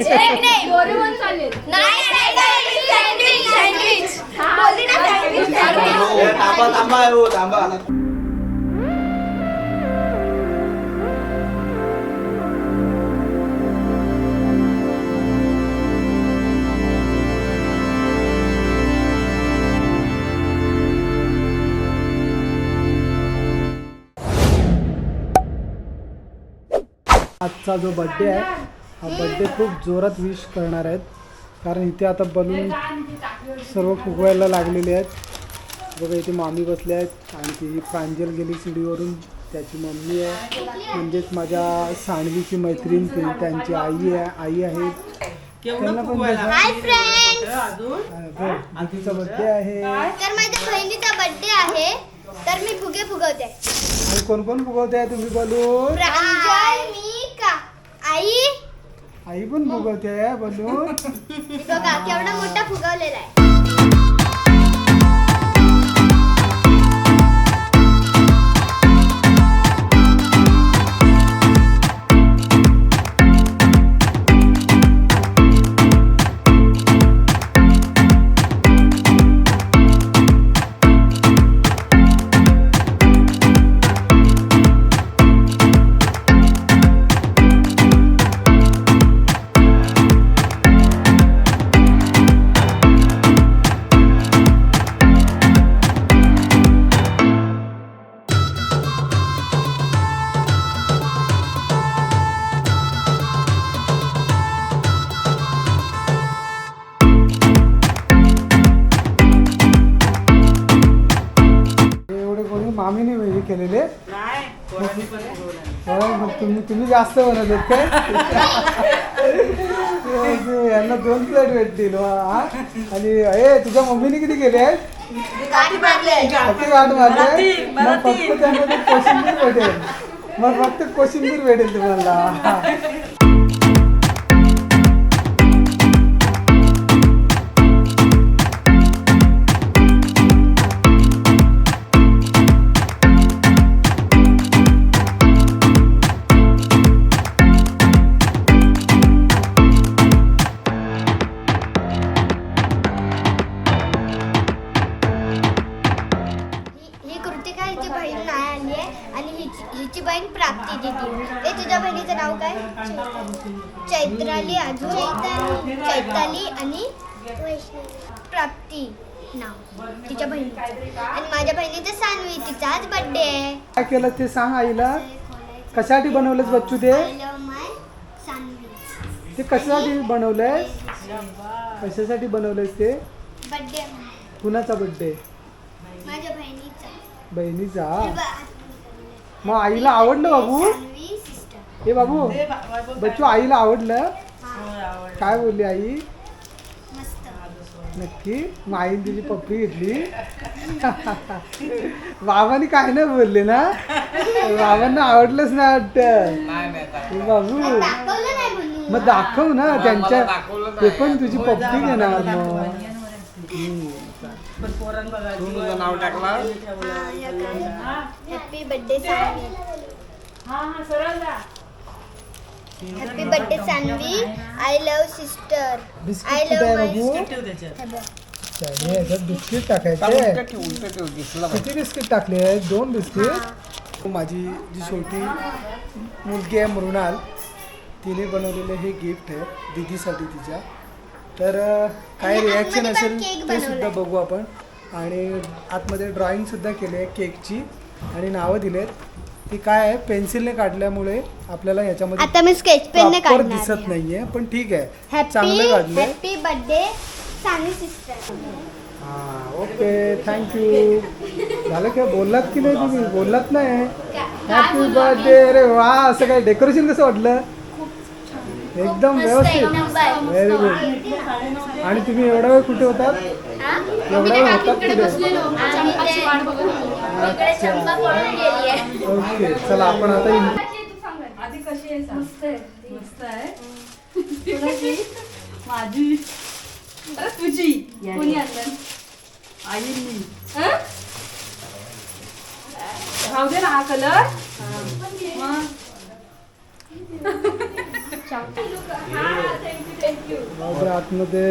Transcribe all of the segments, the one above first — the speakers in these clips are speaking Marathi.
सँडविच नाही. डोरेमॉन चालेल नाही सँडविच सँडविच बोलली ना सँडविच सँडविच ए, थांबा थांबा हो थांबा. आजचा जो बड्डे आहे हा बड्डे खूप जोरात विश करणार आहेत. कारण इथे आता बलून सर्व फुगवायला लागलेले आहेत. बघा इथे मामी बसले आहेत. आणि ती प्रांजल गेली सीडीवरून त्याची मम्मी आहे. म्हणजेच माझ्या सांडवीची मैत्रीण ती त्यांची आई आहे आई आहे. त्यांना पण हा, दीदीचा बड्डे आहे. तर माझ्या बहिणीचा बर्थडे आहे. तर मी फुगे फुगवते. आणि कोण कोण फुगवते आहे तुम्ही बलून प्रांजल मी आई पण फुगवते आहे बलून बघा केवढा मोठा फुगवलेला आहे. तुम्ही जास्त बनवलेत काय? ते यांना दोन प्लेट भेटतील हा? आणि ए तुझ्या मम्मीने किती केले आहेत? किती गाठ मारले मग फक्त त्यांना ते कोशिंबीर भेटेल. मग फक्त कोशिंबीर भेटेल तुम्हाला. चैत्राली अजून चैताली आणि प्राप्ती नाव. तिच्या बहिणीचं आणि माझ्या बहिणीचं सानवी तिचा आज बर्थडे आहे. काय केलं ते सांग आईला. कशासाठी बनवलंस बच्चू ते? सानवी ते कशासाठी बनवलंय? कशासाठी बनवलंयस ते? बर्थडे कुणाचा बड्डे माझ्या बहिणीचा. बहिणीचा? मग आईला आवडलं बाबू? हे बाबू बच्चू आईला आवडलं? काय बोलली आई? मस्त. नक्की. मग आईने तुझी पप्पी घेतली. बाबांनी काय नाही बोलले ना? बाबांना आवडलंच ना वाटत. हे बाबू. दाखवलं नाही बोलली मग दाखव ना त्यांच्या ते पण तुझी पप्पी घेणार मग. नाव टाकला? हॅपी बर्थडे हा? हा सरळ जा happy birthday Sanvi I love sister biscuit I कुठे आहे लव्ह बाबू माय चालेल, याच्यात बिस्किट उलट टाकायचे ठेव उलट ठेव दिसला पाहिजे. किती बिस्किट टाकले आहेत? दोन बिस्किट. माझी जी छोटी मुलगी आहे मृणाल तिने बनवलेलं हे गिफ्ट आहे दीदीसाठी तिच्या. तर अं, काय आणि रिॲक्शन आतमध्ये पण असेल ते सुद्धा. बघू आपण. आणि आतमध्ये ड्रॉइंग सुद्धा केली आहे केकची आणि नावं दिलेत. ती काय आहे? पेन्सिलने काढल्यामुळे आपल्याला याच्यामध्ये आता मी स्केच पेनने काढणार दिसत नाहीये पण ठीक आहे. हॅपी चांगलं काढले. हॅपी बर्थडे सानवी सिस्टर हा ओके थँक्यू झालं का बोललात की नाही तुम्ही? बोललात नाही. हॅपी बर्थडे अरे वा असं काय डेकोरेशन कसं वाटलं? एकदम व्यवस्थित. व्हेरी गुड आणि तुम्ही एवढा वेळ कुठे होतात? एवढा वेळ होतात कुठे? चंपाची वाट बघत होती. ओके चला आपण आता इन- आधी कशी आहे सांग? मस्त आहे. मस्त आहे. कुणाची? माझी. अरे तुझी. कोणी आणलं आईनी. राहू दे ना हा कलर आतमध्ये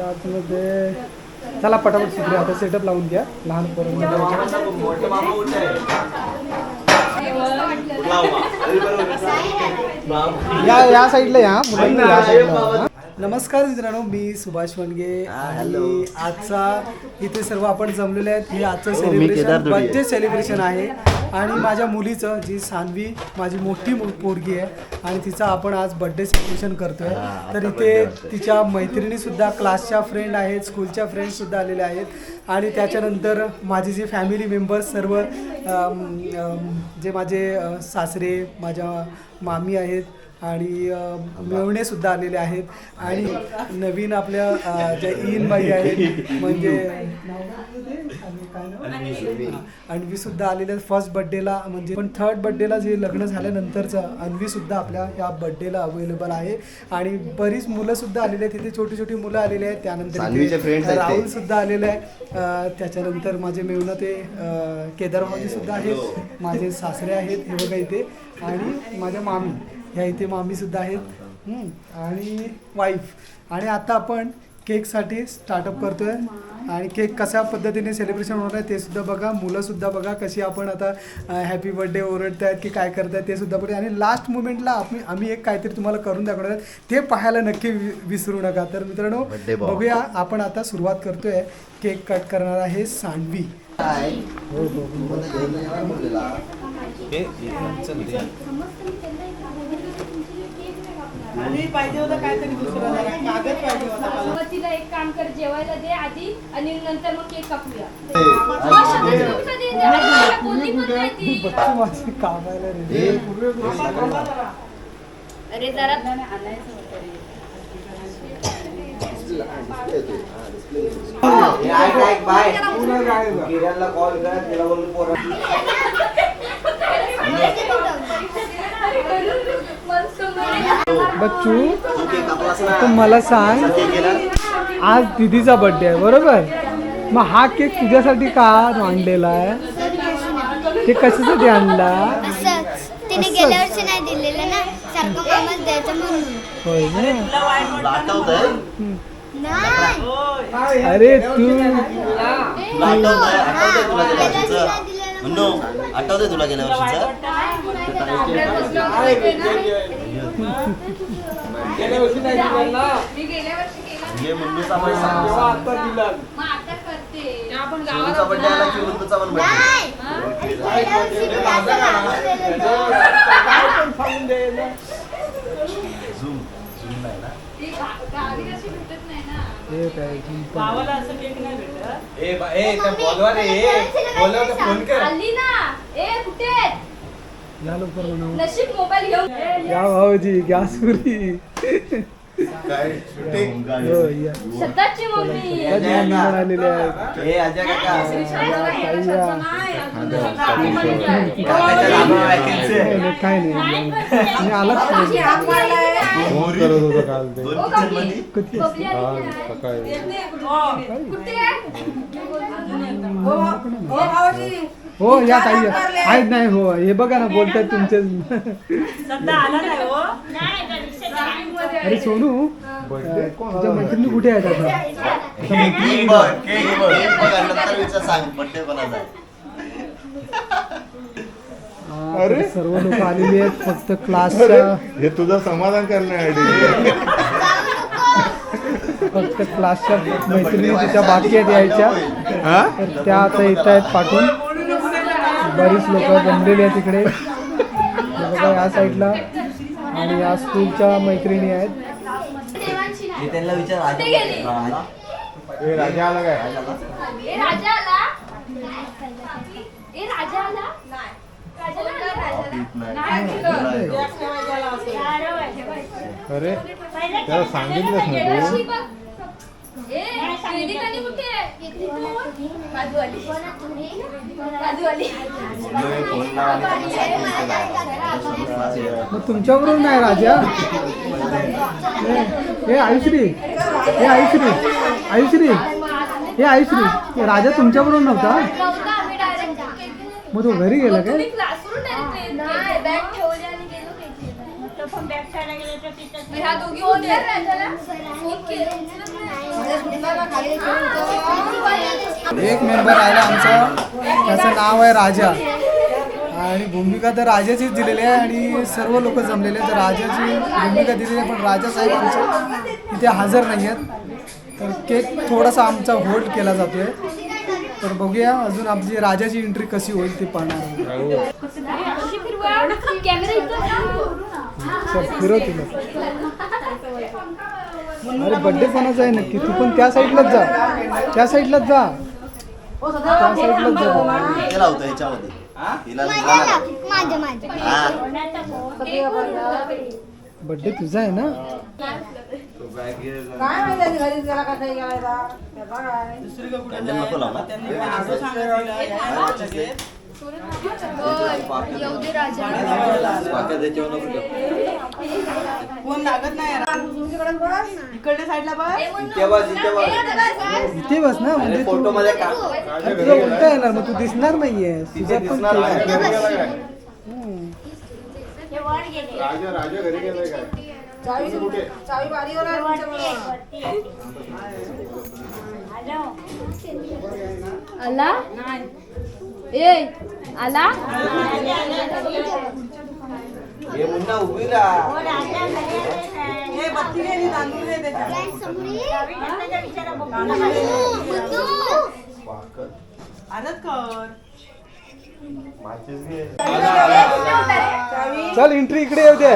आतमध्ये चला पटापट शिकले आता सेटअप लावून घ्या लहान पोरं. या या साईडला या मुलांना या साईडला नमस्कार मित्रांनो मी सुभाष वनगे आणि हॅलो. आजचा इथे सर्व आपण जमलेले आहेत हे आजचं सेलिब्रेशन. बर्थडे सेलिब्रेशन आहे आणि माझ्या मुलीचं जी सान्वी माझी मोठी पोरगी आहे आणि तिचा आपण आज बर्थडे सेलिब्रेशन करतोय तर इथे. तिच्या मैत्रिणी सुद्धा क्लासच्या फ्रेंड आहेत स्कूलच्या फ्रेंड सुद्धा आलेल्या आहेत आणि त्याच्यानंतर माझे जे फॅमिली मेंबर्स सर्व जे माझे सासरे माझ्या मामी आहेत आणि मेवणे सुद्धा आलेले आहेत. आणि नवीन आपल्या ज्या इन बाई आहेत म्हणजे नाव काय ते? आणि काय नाव? अन्वी सुद्धा आलेले फर्स्ट बर्थडेला म्हणजे पण थर्ड बर्थडेला जे लग्न झाल्यानंतरचं अन्वी सुद्धा आपल्या ह्या बर्थडेला अवेलेबल आहे. आणि बरीच मुलं सुद्धा आलेली आहेत. तिथे छोटी छोटी मुलं आलेली आहेत. त्यानंतर. राहुल सुद्धा आलेले आहे. त्याच्यानंतर माझे मेवणं ते अं, केदारभाऊजी सुद्धा आहेत. माझे सासरे आहेत. हे बघा इथे. आणि माझ्या मामी. ह्या इथे मामी सुद्धा आहेत. आणि वाईफ आणि आता आपण केकसाठी स्टार्टअप करतोय. आणि केक कशा पद्धतीने सेलिब्रेशन होणार आहे ते सुद्धा बघा. मुलं सुद्धा बघा कशी आपण आता हॅपी बर्थडे ओरडतायत की काय करतायत ते सुद्धा बघा आणि लास्ट मुमेंटला आम्ही आम्ही एक काहीतरी तुम्हाला करून दाखवणार आहेत ते पाहायला नक्की वि- विसरू नका. तर मित्रांनो. बघूया आपण आता सुरुवात करतोय. केक कट करणार आहे सान्वी काय? हो हो हो. मला जेवण नाही बोललेला. आणि पाहिजे होतं काहीतरी दुसरं जरा कागद पाहिजे होता मला मग तिला एक काम कर जेवायला दे आधी आणि नंतर मग केक कापूया ए, मग शंभर रुपये दे, दे. आणि मला बोलली पण नाही ती. बच्चू माझी कामाला रे ए, अरे जरा बाय. किरणला कॉल कर तिला बोलून पोरं मस्त मध्ये. बच्चू तू मला सांग? आज दिदीचा बर्थडे आहे बरोबर मग हा केक तुझ्यासाठी का आणलेला आहे ते कशासाठी आणला असंच तिने असंच? गेल्या वर्षी नाही दिलेलं ना सारखं मामाच द्यायचं म्हणून होय ना? तुला वाईट तुला वाटतं आठवतंय? नाही होय अरे तू आठवतंय? आठवतंय तुला गेल्या गेल्या वर्षी? नाही वाटतं ना? मी गेल्या वर्षी केला घे मुन्नूचा पैसा. मग आता करते. आपण सोनूचा बर्थडे आला की मुन्नूचा पण भेटत नाही ना. काय तू पण- गावाला असं केक नाही भेटत. ए, बा- ए, त्या बॉलवर. बॉलवर फोन कर. आली ना. ए कुठे? या लवकर बनव नशीब मोबाईल घेऊन या भाऊजी गॅस पुरी? हो आलेले आहेत. नाही, नाही, काय नाही मी आलाच करत होता काल ते हो, हा? सकाळी? हो या ताई. या. आहेत नाही हो. हे बघा ना बोलतात तुमचे. सध्या आला नाही हो. अरे सोनू. बर्थडे तुझ्या मैत्रिणी कुठे आहेत आता? तर सर्व लोक आलेली आहेत फक्त क्लासच्या हे तुझं समाधान करण्यासाठी. फक्त क्लासच्या मैत्रिणी तिच्या बाकी आहेत यायच्या. हा? तर त्या आता येत आहेत पाठवून. बरीच लोक जमलेली आहेत तिकडे. हे बघा या साईडला. आणि या स्कूलच्या मैत्रिणी आहेत. राजा आला काय? राजा आला. अरे. त्याला सांगितलंच गेल्या ना वर्षी तू. मग तुमच्याबरोबर नाही राजा हे- आयुश्री. हे आयुश्री. आयुश्री. हे आयुश्री. हे राजा तुमच्याबरोबर नव्हता? मग तो घरी गेला काय? बॅग ह्या दोघी होत्या राजाला फोन केला. एक मेंबर आला आमचा. त्याचं नाव आहे राजा. आणि भूमिका तर राजाचीच दिलेली आहे आणि सर्व लोक जमलेले आहेत. तर राजाची भूमिका दिलेली आहे पण राजा साहेब आमचे इथे हजर नाही आहेत. तर केक थोडासा आमचा होल्ड केला जातोय. तर बघूया अजून आमची राजाची एंट्री कशी होईल ती पाहणार आहोत. कॅमेरा इथं चल फिरव तिला. अरे बड्डे कोणाचा आहे नक्की? तू पण त्या साईडलाच जा. त्या साईडलाच जा. त्या साईडलाच जा. हे लावतो ह्याच्यामध्ये हिला माझ्या लाव, माझ्या माझ्या. हा. बड्डे तुझा आहे ना? नको ठेवू. कोण लागत नाही इकडल्या साईडला बस, इथे बस. ना म्हणजे फोटो मध्ये का? अरे तुला उलटा येणार मग तू दिसणार नाहीये. तिथे तुझा पण दिसणार केक नाही. आहे. घरी गेला काय? हम्म. राजा राजा घरी गेलाय काय? कुठे? आला? ए आला हे मुन्ना उभी हे. चल एंट्री इकडे येऊ दे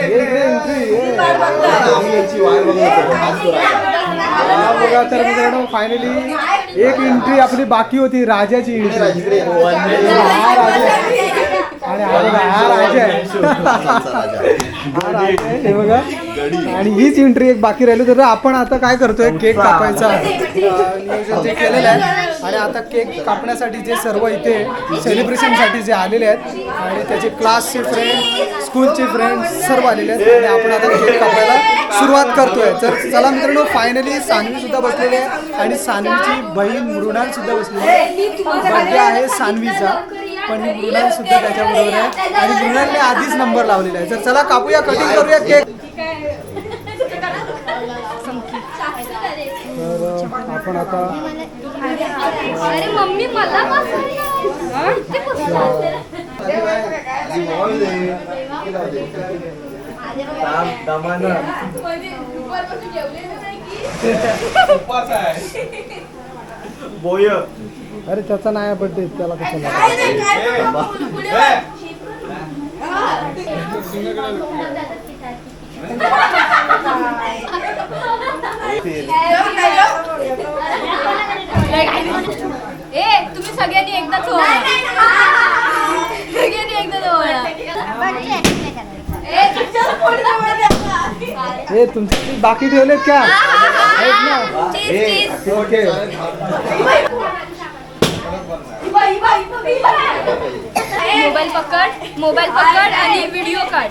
एंट्री. बघा तर मित्रांनो फायनली एक एंट्री आपली बाकी होती राजाची एंट्री हा. आणि हा बघा हा राजा आहे. आमचा राजा. हा राजा आहे हे बघा. आणि हीच एंट्री एक बाकी राहिली तर आपण आता काय करतोय? केक कापायचा अं, नियोजन जे केलेलं आहे. आणि आता केक कापण्यासाठी जे सर्व इथे सेलिब्रेशनसाठी जे आलेले आहेत आणि त्याचे क्लासचे फ्रेंड स्कूलचे फ्रेंड सर्व आलेले आहेत. आणि आपण आता केक कापायला सुरुवात करतोय. तर चला मित्रांनो फायनली सान्वी सुद्धा बसलेली आहे. आणि सान्वीची बहीण मृणाल सुद्धा बसलेली आहे. बर्थडे आहे सान्वीचा. पण ही मृणाल सुद्धा त्याच्याबरोबर आहे आणि मृणालने आधीच नंबर लावलेला आहे तर चला कापूया कटिंग करूया केक तर आपण आता अरे मम्मी मला दमानं. बोय. अरे त्याचा नाही बर्थडे त्याला कशाला? ए तुम्ही सगळ्यांनी एकदाच ओळा सगळ्यांनी एकदाच ओळा ए तुमचे बाकी ठेवलेत का? आहेत ना चीज चीज ओके मोबाईल पकड मोबाईल पकड आणि व्हिडिओ काढ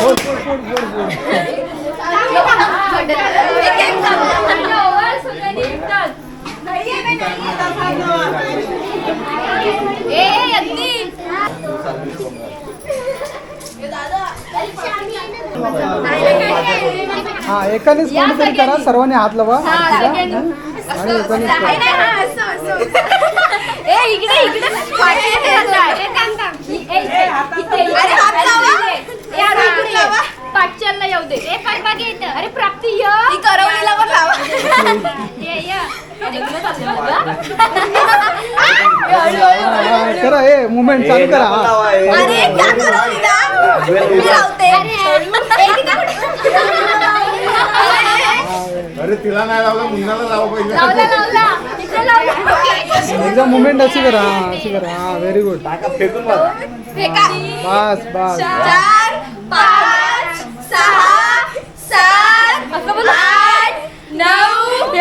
बोल बोल बोल बोल बोल ए यज्ञी हा एकानेच कोणीतरी करा. सर्वांनी हात लावा? आणि एकानेच नाही, करा नाही, असं, असं, असं. ए इकडे इकडे पाठी इथे हात. ए, थांब, थांब. इ- ए, इथे, इथे, इथे. अरे, हात लावा. ए, अरे, इकडे ये. पाठच्याला येऊ दे ए पाठ मागे येतं अरे प्राप्ती य करवलीला पण लावा ये. करा ए मुवमेंट चालू करा. अरे अरे तिला नाही लावलं मुन्नाला लावा पाहिजे लावला लावला इकडे लावला एकदा मुवमेंट अशी करा हा, अशी करा हा व्हेरी गुड फेकून बघ फेका बस बस चार पाच सहा सात आठ नऊ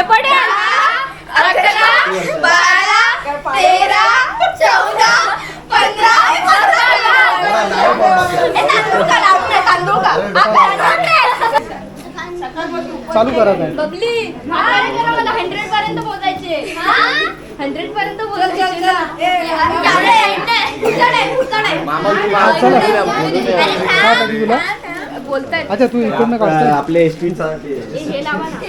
अकरा बारा तेरा चौदा पंधरा तांदूळ का लावून नाही, तांदूळ का चालू. काय बबली मला हंड्रेड पर्यंत पोहोचायचे हंड्रेड पर्यंत पोहोचायचे मामा, तू मामा, चला. अरे, हा, बोलताय अच्छा तू इकडनं काढतो आपले हे. लावा ना.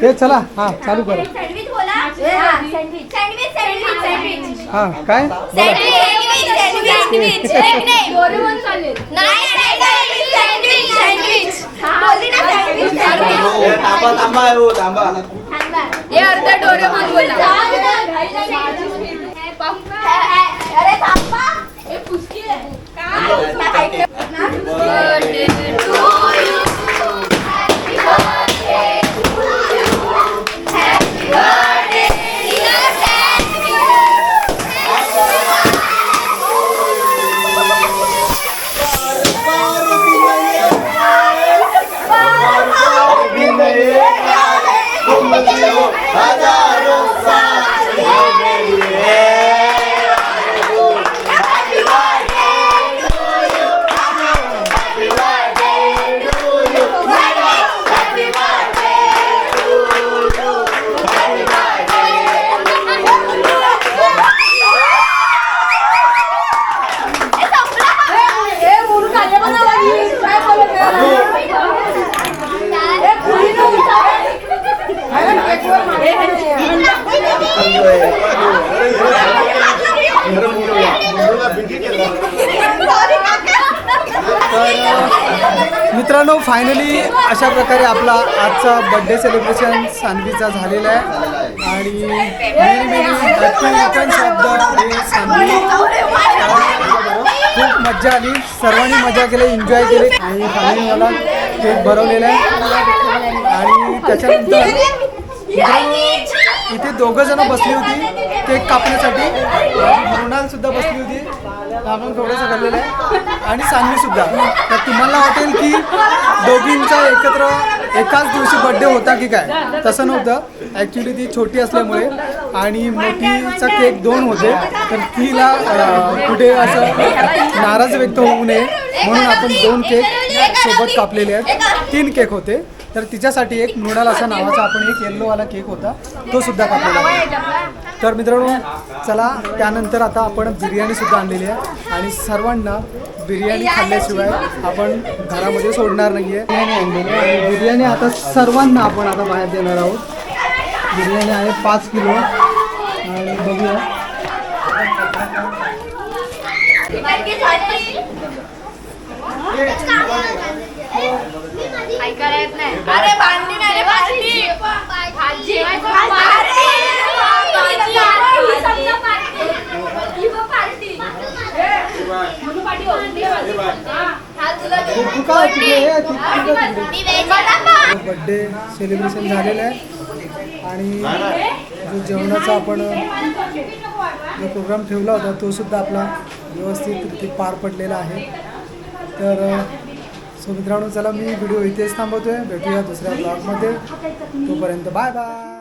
ते चला हा चालू करा. सँडविच बोला. सँडविच सँडविच सँडविच सँडविच हा काय? बोला सँडविच सँडविच डोरेमॉन चालेल थांबा थांबा हो थांबा. हे अर्धा डोरेमॉन बोला. आपला आजचा बड्डे सेलिब्रेशन सानवीचा झालेला आहे. आणि मेनी मेनी हॅपी रिटर्न्स खूप मज्जा आली. सर्वांनी मजा केली एन्जॉय केली. आणि फायनली मला केक भरवलेला आहे. आणि त्याच्यानंतर इथे दोघं जण बसली होती केक कापण्यासाठी. मृणाल सुद्धा बसली होती. आपण थोडंसं घडलेलं आहे. आणि सान्वी सुद्धा तर तुम्हाला वाटेल की दोघींचा एकत्र एकाच दिवशी बड्डे होता की काय? तसं नव्हतं. ॲक्च्युली ती छोटी असल्यामुळे आणि मोठीचा केक दोन होते. तर तिला कुठे असं नाराज व्यक्त होऊ नये म्हणून आपण दोन केक सोबत कापलेले आहेत. तीन केक होते. तर तिच्यासाठी एक मृणाल असा नावाचा आपण एक येल्लोवाला केक होता. तो सुद्धा कापलेला तर मित्रांनो चला त्यानंतर आता आपण बिर्याणीसुद्धा आणलेली आहे. आणि सर्वांना बिर्याणी खाल्ल्याशिवाय आपण घरामध्ये सोडणार नाही आहे बिर्याणी आणलेली आहे. आणि बिर्याणी आता सर्वांना आपण आता बाहेर देणार आहोत. बिर्याणी आहे पाच किलो. आणि बघूया ऐकायला येत नाही अरे भांडी नाही रे भांडी भाजी तू काय तिकडे ये, तू तिकडे तिकडे. बड्डे सेलिब्रेशन झालेलं आहे. आणि जो जेवणाचा आपण जो प्रोग्राम ठेवला होता तो सुद्धा आपला व्यवस्थित पार पडलेला आहे. तर सो मित्रांनो चला मी व्हिडिओ इथेच थांबवतोय. भेटूया दुसऱ्या ब्लॉगमध्ये तोपर्यंत बाय बाय.